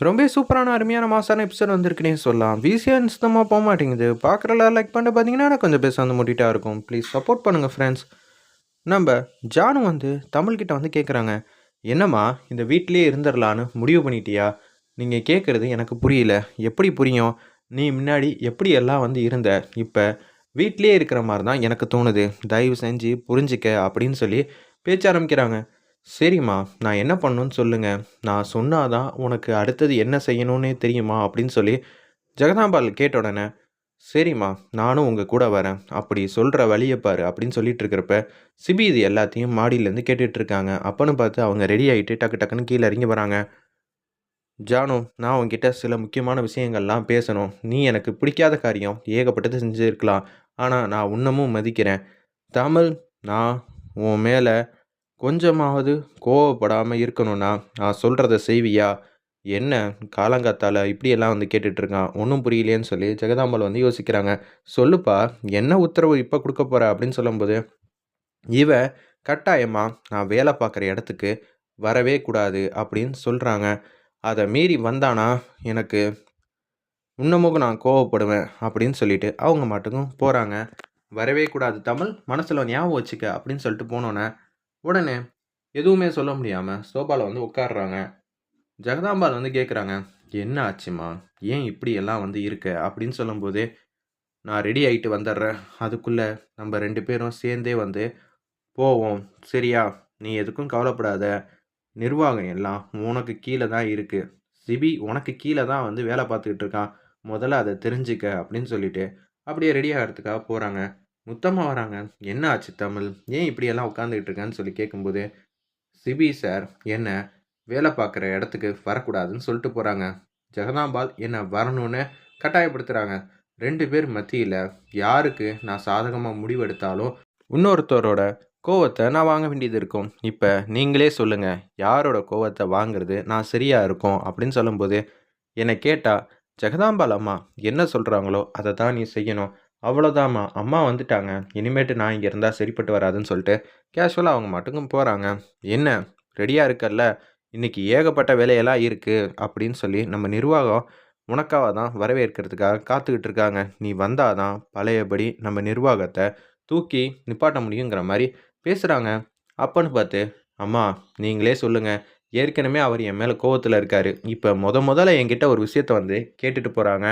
ரொம்ப சூப்பரான அருமையான மாசான எபிசோட் வந்திருக்குனே சொல்லலாம். விசிஎன் சுத்தமாக போக மாட்டேங்குது. பார்க்குறல லைக் பண்ணிட்டு பார்த்தீங்கன்னா எனக்கு கொஞ்சம் பேச வந்து முட்டிட்டா இருக்கும். ப்ளீஸ் சப்போர்ட் பண்ணுங்கள் ஃப்ரெண்ட்ஸ் நம்ம ஜானு வந்து தமிழ்கிட்ட வந்து கேட்குறாங்க என்னம்மா இந்த வீட்டிலே இருந்துடலான்னு முடிவு பண்ணிட்டியா? நீங்கள் கேட்குறது எனக்கு புரியல. எப்படி புரியும்? நீ முன்னாடி எப்படி எல்லாம் வந்து இருந்த? இப்போ வீட்டிலேயே இருக்கிற மாதிரி தான் எனக்கு தோணுது. தயவு செஞ்சு புரிஞ்சிக்க அப்படின்னு சொல்லி பேச்ச ஆரம்பிக்கிறாங்க. சரிம்மா நான் என்ன பண்ணணும்னு சொல்லுங்கள் நான் சொன்னாதான் உனக்கு அடுத்தது என்ன செய்யணும்னே தெரியுமா? அப்படின்னு சொல்லி ஜெகதாம்பால் கேட்ட உடனே சரிம்மா நானும் உங்கள் கூட வரேன். அப்படி சொல்கிற வழியை பாரு அப்படின்னு சொல்லிட்டு இருக்கிறப்ப சிபி இது எல்லாத்தையும் மாடியிலேருந்து கேட்டுட்டு இருக்காங்க. அப்பன்னு பார்த்து அவங்க ரெடி ஆகிட்டு டக்கு டக்குன்னு கீழே இறங்கி வராங்க. ஜானு நான் உங்ககிட்ட சில முக்கியமான விஷயங்கள்லாம் பேசணும். நீ எனக்கு பிடிக்காத காரியம் ஏகப்பட்டது செஞ்சுருக்கலாம். ஆனால் நான் இன்னமும் மதிக்கிறேன். தமிழ் நான் உன் மேலே கொஞ்சமாவது கோவப்படாமல் இருக்கணும்னா நான் சொல்கிறத செய்வியா? என்ன காலங்காத்தால் இப்படியெல்லாம் வந்து கேட்டுட்ருக்கான்? ஒன்றும் புரியலையேன்னு சொல்லி ஜெகதாம்பாள் வந்து யோசிக்கிறாங்க. சொல்லுப்பா என்ன உத்தரவு இப்போ கொடுக்க போகிற அப்படின்னு சொல்லும்போது இவ கட்டாயமாக நான் வேலை பார்க்குற இடத்துக்கு வரவே கூடாது அப்படின்னு சொல்கிறாங்க அதை மீறி வந்தானா எனக்கு இன்னமும் நான் கோவப்படுவேன் அப்படின்னு சொல்லிட்டு அவங்க மட்டுக்கும் போகிறாங்க வரவே கூடாது தமிழ் மனசில் ஞாபகம் வச்சுக்க அப்படின்னு சொல்லிட்டு போனோன்னே உடனே எதுவுமே சொல்ல முடியாமல் சோபாவில் வந்து உட்காடுறாங்க ஜெகதாம்பால் வந்து கேட்குறாங்க என்ன ஆச்சுமா? ஏன் இப்படி எல்லாம் வந்து இருக்க? அப்படின்னு சொல்லும்போது நான் ரெடி ஆகிட்டு வந்துடுறேன். அதுக்குள்ளே நம்ம ரெண்டு பேரும் சேர்ந்தே வந்து போவோம். சரியா? நீ எதுக்கும் கவலைப்படாத. நிர்வாகம் எல்லாம் உனக்கு கீழே தான் இருக்குது சிபி உனக்கு கீழே தான் வந்து வேலை பார்த்துக்கிட்டு இருக்கான். முதல்ல அதை தெரிஞ்சுக்க அப்படின்னு சொல்லிட்டு அப்படியே ரெடி ஆகிறதுக்காக போகிறாங்க முத்தமாக வராங்க. என்ன ஆச்சு தமிழ்? ஏன் இப்படியெல்லாம் உட்காந்துக்கிட்டு இருக்கேன்னு சொல்லி கேட்கும்போது சிபி சார் என்ன வேலை பார்க்குற இடத்துக்கு வரக்கூடாதுன்னு சொல்லிட்டு போகிறாங்க ஜெகதாம்பால் என்னை வரணும்னு கட்டாயப்படுத்துகிறாங்க ரெண்டு பேர் மத்தியில் யாருக்கு நான் சாதகமாக முடிவெடுத்தாலும் இன்னொருத்தரோட கோவத்தை நான் வாங்க வேண்டியது இருக்கும். இப்போ நீங்களே சொல்லுங்கள் யாரோட கோவத்தை வாங்குறது நான் சரியாக இருக்கும்? அப்படின்னு சொல்லும்போது என்னை கேட்டால் ஜெகதாம்பால் அம்மா என்ன சொல்கிறாங்களோ அதை தான் நீ செய்யணும். அவ்வளோதாம்மா அம்மா வந்துட்டாங்க. இனிமேட்டு நான் இங்கே இருந்தால் சரிப்பட்டு வராதுன்னு சொல்லிட்டு கேஷுவலாக அவங்க மட்டுக்கும் போகிறாங்க என்ன? ரெடியாக இருக்கல்ல? இன்றைக்கி ஏகப்பட்ட வேலையெல்லாம் இருக்குது அப்படின்னு சொல்லி நம்ம நிர்வாகம் உனக்காக தான் வரவேற்கிறதுக்காக காத்துக்கிட்டு இருக்காங்க. நீ வந்தால் தான் பழையபடி நம்ம நிர்வாகத்தை தூக்கி நிப்பாட்ட முடியுங்கிற மாதிரி பேசுகிறாங்க அப்பன்னு பார்த்து அம்மா நீங்களே சொல்லுங்கள் ஏற்கனவே அவர் என் மேலே கோவத்தில் இருக்கார். இப்போ முத முதல்ல என்கிட்ட ஒரு விஷயத்த வந்து கேட்டுட்டு போகிறாங்க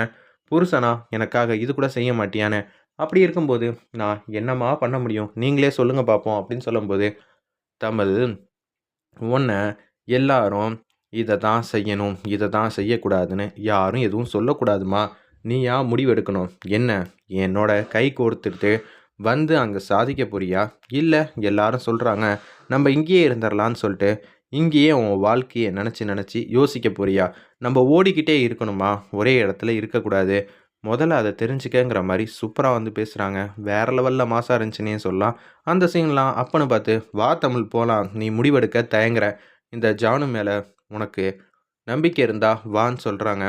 புருஷனா எனக்காக இது கூட செய்ய மாட்டியானே? அப்படி இருக்கும்போது நான் என்னம்மா பண்ண முடியும்? நீங்களே சொல்லுங்க பார்ப்போம் அப்படின்னு சொல்லும்போது தமிழ் உன்னை எல்லாரும் இதை தான் செய்யணும் இதை தான் செய்யக்கூடாதுன்னு யாரும் எதுவும் சொல்லக்கூடாதுமா? நீயா முடிவெடுக்கணும். என்ன என்னோட கை கோர்த்துட்டு வந்து அங்கே சாதிக்க போறியா? இல்லை எல்லாரும் சொல்கிறாங்க நம்ம இங்கேயே இருந்துடலான்னு சொல்லிட்டு இங்கேயே உன் வாழ்க்கையை நினச்சி நினச்சி யோசிக்க போறியா? நம்ம ஓடிக்கிட்டே இருக்கணுமா? ஒரே இடத்துல இருக்கக்கூடாது. முதல்ல அதை தெரிஞ்சுக்கங்கிற மாதிரி சூப்பராக வந்து பேசுகிறாங்க வேற லெவலில் மாசாக இருந்துச்சுன்னே சொல்லலாம். அந்த சீன்லாம் அப்பன்னு பார்த்து வா தமிழ் போகலாம் நீ முடிவெடுக்க தயங்குற. இந்த ஜானு மேலே உனக்கு நம்பிக்கை இருந்தா வான்னு சொல்கிறாங்க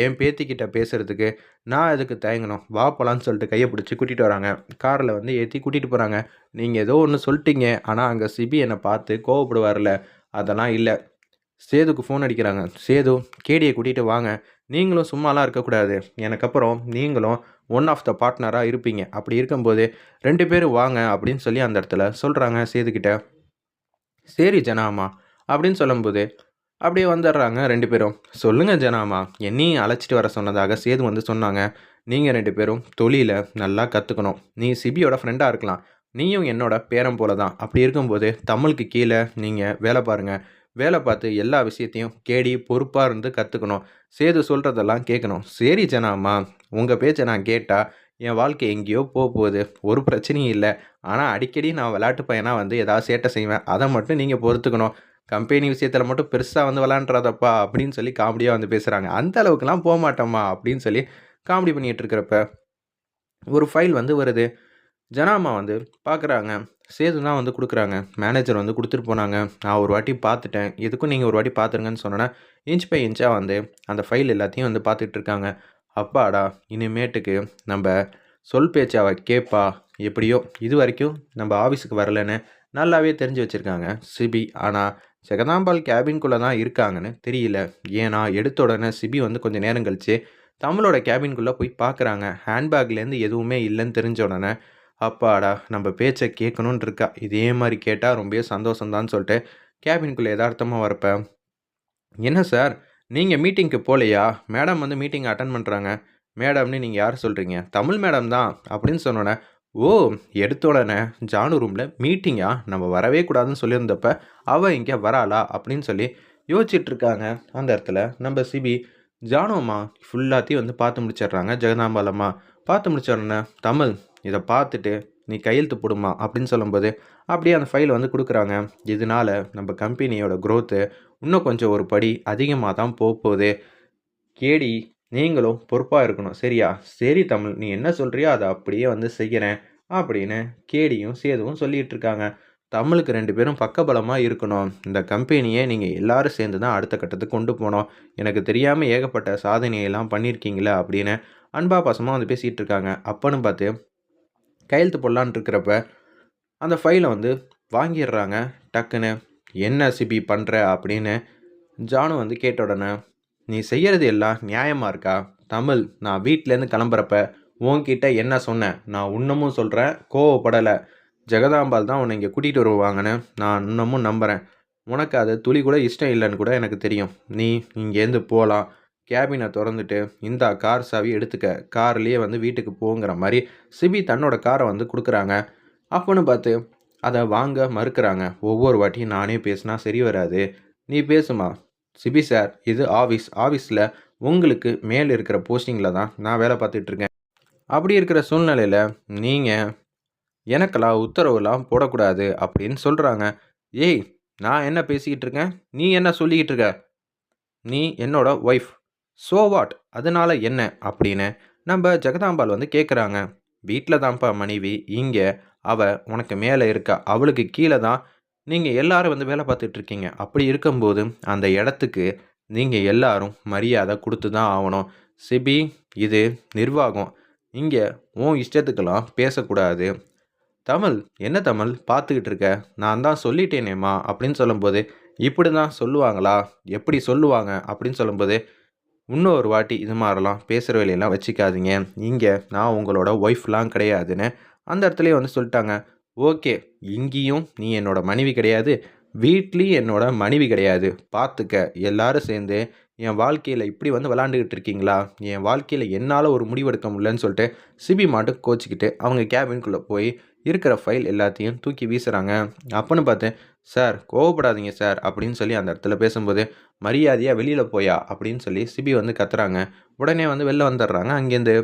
என் பேத்திக்கிட்ட பேசுகிறதுக்கு நான் அதுக்கு தயங்கணும்? வா போலான்னு சொல்லிட்டு கையை பிடிச்சி கூட்டிகிட்டு வராங்க. காரில் வந்து ஏற்றி கூட்டிகிட்டு போகிறாங்க நீங்கள் ஏதோ ஒன்று சொல்லிட்டீங்க. ஆனால் அங்கே சிபி என்னை பார்த்து கோவப்படுவார்ல அதெல்லாம் இல்லை. சேதுக்கு ஃபோன் அடிக்கிறாங்க. சேது கேடியை கூட்டிகிட்டு வாங்க. நீங்களும் சும்மாலாம் இருக்கக்கூடாது. எனக்கு அப்புறம் நீங்களும் ஒன் ஆஃப் த பார்ட்னராக இருப்பீங்க. அப்படி இருக்கும்போது ரெண்டு பேரும் வாங்க அப்படின்னு சொல்லி அந்த இடத்துல சொல்கிறாங்க சேதுக்கிட்ட சரி ஜனாமா அப்படின்னு சொல்லும்போது அப்படியே வந்துடுறாங்க ரெண்டு பேரும். சொல்லுங்கள் ஜனாமா என்னையும் அழைச்சிட்டு வர சொன்னதாக சேது வந்து சொன்னாங்க. நீங்கள் ரெண்டு பேரும் தொழிலை நல்லா கற்றுக்கணும் நீ சிபியோட ஃப்ரெண்டாக இருக்கலாம். நீயும் என்னோட பேரம் போல தான் அப்படி இருக்கும்போது தமிழுக்கு கீழே நீங்கள் வேலை பாருங்கள் வேலை பார்த்து எல்லா விஷயத்தையும் கேடி பொறுப்பாக இருந்து கற்றுக்கணும் சேது சொல்கிறதெல்லாம் கேட்கணும் சரி ஜனாமா உங்கள் பேச்சை நான் கேட்டால் என் வாழ்க்கை எங்கேயோ போக போகுது. ஒரு பிரச்சனையும் இல்லை. ஆனால் அடிக்கடி நான் விளையாட்டு பையனாக வந்து ஏதாவது சேட்டை செய்வேன். அதை மட்டும் நீங்கள் பொறுத்துக்கணும். கம்பெனி விஷயத்தில் மட்டும் பெருசாக வந்து விளாண்டுறாதப்பா அப்படின்னு சொல்லி காமெடியாக வந்து பேசுகிறாங்க அந்த அளவுக்குலாம் போக மாட்டோம்மா அப்படின்னு சொல்லி காமெடி பண்ணிகிட்டு இருக்கிறப்ப ஒரு ஃபைல் வந்து வருது. ஜனாமா வந்து பார்க்குறாங்க சேது தான் வந்து கொடுக்குறாங்க. மேனேஜர் வந்து கொடுத்துட்டு போனாங்க. நான் ஒரு வாட்டி பார்த்துட்டேன் எதுக்கும் நீங்கள் ஒரு வாட்டி பார்த்துருங்கன்னு சொன்னேன்னா இன்ச் பை இன்ச்சாக வந்து அந்த ஃபைல் எல்லாத்தையும் வந்து பார்த்துட்டு இருக்காங்க அப்பாடா இனிமேட்டுக்கு நம்ம சொல் பேச்சு அவ கேட்பா எப்படியோ இது வரைக்கும் நம்ம ஆஃபீஸுக்கு வரலன்னு நல்லாவே தெரிஞ்சு வச்சுருக்காங்க. சிபி ஆனால் ஜெகதாம்பாள் கேபின்குள்ளே தான் இருக்காங்கன்னு தெரியல. ஏன்னா எடுத்த உடனே சிபி வந்து கொஞ்சம் நேரம் கழிச்சு தமிழோட கேபின்குள்ளே போய் பார்க்குறாங்க ஹேண்ட்பேக்லேருந்து எதுவுமே இல்லைன்னு தெரிஞ்ச உடனே அப்பாடா நம்ம பேச்சை கேட்கணுன்னு இருக்கா இதே மாதிரி கேட்டால் ரொம்பவே சந்தோஷம்தான்னு சொல்லிட்டு கேபின்குள்ளே யதார்த்தமாக வரப்ப என்ன சார்? நீங்கள் மீட்டிங்க்கு போகலையா மேடம் வந்து மீட்டிங் அட்டன் பண்ணுறாங்க மேடம்னு நீங்கள் யார் சொல்கிறீங்க தமிழ் மேடம் தான் அப்படின்னு சொன்னோன்னே ஓ எடுத்த உடனே ஜானு ரூமில் மீட்டிங்கா? நம்ம வரவே கூடாதுன்னு சொல்லியிருந்தப்ப அவள் இங்கே வராளா? அப்படின்னு சொல்லி யோசிச்சுட்டு இருக்காங்க அந்த இடத்துல நம்ம சிபி ஜானு ஃபுல்லாத்தையும் வந்து பார்த்து முடிச்சிடுறாங்க ஜெகதாம்பாலம்மா பார்த்து முடிச்ச உடனே தமிழ் இதை பார்த்துட்டு நீ கையெழுத்து போடுமா? அப்படின்னு சொல்லும்போது அப்படியே அந்த ஃபைல் வந்து கொடுக்குறாங்க. இதனால நம்ம கம்பெனியோட க்ரோத்து இன்னும் கொஞ்சம் ஒரு படி அதிகமாக தான் போக போகுது. கேடி நீங்களும் பொறுப்பாக இருக்கணும். சரியா? சரி தமிழ் நீ என்ன சொல்கிறியோ அதை அப்படியே வந்து செய்கிறேன் அப்படின்னு கேடியும் சேதுவும் சொல்லிகிட்டு இருக்காங்க. தமிழுக்கு ரெண்டு பேரும் பக்கபலமாக இருக்கணும். இந்த கம்பெனியை நீங்கள் எல்லாரும் சேர்ந்து தான் அடுத்த கட்டத்துக்கு கொண்டு போனோம் எனக்கு தெரியாமல் ஏகப்பட்ட சாதனையெல்லாம் பண்ணியிருக்கீங்களே அப்படின்னு அன்பா பாசமாக வந்து பேசிகிட்டு இருக்காங்க. அப்போன்னு பார்த்து கையெழுத்து போடலான்னு இருக்கிறப்ப அந்த ஃபைலை வந்து வாங்கிடுறாங்க. டக்குன்னு என்ன சிபி பண்ணுற அப்படின்னு ஜானு வந்து கேட்ட உடனே நீ செய்கிறது எல்லாம் நியாயமாக இருக்கா? தமிழ் நான் வீட்டிலேருந்து கிளம்புறப்ப உன்கிட்ட என்ன சொன்னேன்? நான் இன்னமும் சொல்கிறேன் கோவப்படலை. ஜெகதாம்பாள் தான் உன்னை இங்கே கூட்டிகிட்டு வருவாங்கன்னு நான் இன்னமும் நம்புகிறேன் உனக்கு அது துளி கூட இஷ்டம் இல்லைன்னு கூட எனக்கு தெரியும். நீ இங்கேருந்து போகலாம் கேபினை திறந்துட்டு இந்த கார் சாவி எடுத்துக்க. கார்லேயே வந்து வீட்டுக்கு போங்கிற மாதிரி சிபி தன்னோட காரை வந்து கொடுக்குறாங்க. அப்போன்னு பார்த்து அதை வாங்க மறுக்கிறாங்க. ஒவ்வொரு வாட்டியும் நானே பேசினா சரி வராது. நீ பேசுமா? சிபி சார் இது ஆஃபீஸ் ஆஃபீஸில் உங்களுக்கு மேல் இருக்கிற போஸ்டிங்கில் தான் நான் வேலை பார்த்துட்ருக்கேன். அப்படி இருக்கிற சூழ்நிலையில் நீங்கள் எனக்கெல்லாம் உத்தரவுலாம் போடக்கூடாது அப்படின்னு சொல்கிறாங்க ஏய் நான் என்ன பேசிக்கிட்டு இருக்கேன் நீ என்ன சொல்லிக்கிட்டு இருக்க நீ என்னோட ஒய்ஃப். ஸோ வாட் அதனால என்ன? அப்படின்னு நம்ம ஜெகதாம்பாள் வந்து கேட்குறாங்க வீட்டில் தான்ப்பா மனைவி. இங்கே அவ உனக்கு மேலே இருக்கா? அவளுக்கு கீழே தான் நீங்கள் எல்லாரும் வந்து வேலை பார்த்துட்ருக்கீங்க அப்படி இருக்கும்போது அந்த இடத்துக்கு நீங்கள் எல்லாரும் மரியாதை கொடுத்து தான் ஆகணும். சிபி இது நிர்வாகம். இங்கே உன் இஷ்டத்துக்கெல்லாம் பேசக்கூடாது. தமிழ் என்ன தமிழ்? பார்த்துக்கிட்டு இருக்க. நான் தான் சொல்லிட்டேனேம்மா அப்படின்னு சொல்லும்போது இப்படி தான் சொல்லுவாங்களா? எப்படி சொல்லுவாங்க? அப்படின்னு சொல்லும்போது இன்னொரு வாட்டி இது மாதிரிலாம் பேசுகிற வேலையெல்லாம் வச்சுக்காதீங்க. இங்கே நான் உங்களோட ஒய்ஃப்லாம் கிடையாதுன்னு அந்த இடத்துலையே வந்து சொல்லிட்டாங்க. ஓகே இங்கேயும் நீ என்னோட மனைவி கிடையாது. வீட்லேயும் என்னோட மனைவி கிடையாது. பார்த்துக்க எல்லாரும் சேர்ந்து என் வாழ்க்கையில் இப்படி வந்து விளாண்டுக்கிட்டு இருக்கீங்களா? என் வாழ்க்கையில் என்னால் ஒரு முடிவெடுக்க முடியலன்னு சொல்லிட்டு சிபி மாட்டு கோச்சிக்கிட்டு அவங்க கேபின்குள்ளே போய் இருக்கிற ஃபைல் எல்லாத்தையும் தூக்கி வீசுகிறாங்க அப்போன்னு பார்த்தேன் சார் கோவப்படாதீங்க சார் அப்படின்னு சொல்லி அந்த இடத்துல பேசும்போது மரியாதையாக வெளியில் போயா? அப்படின்னு சொல்லி சிபி வந்து கத்துறாங்க. உடனே வந்து வெளில வந்துடுறாங்க. அங்கேருந்து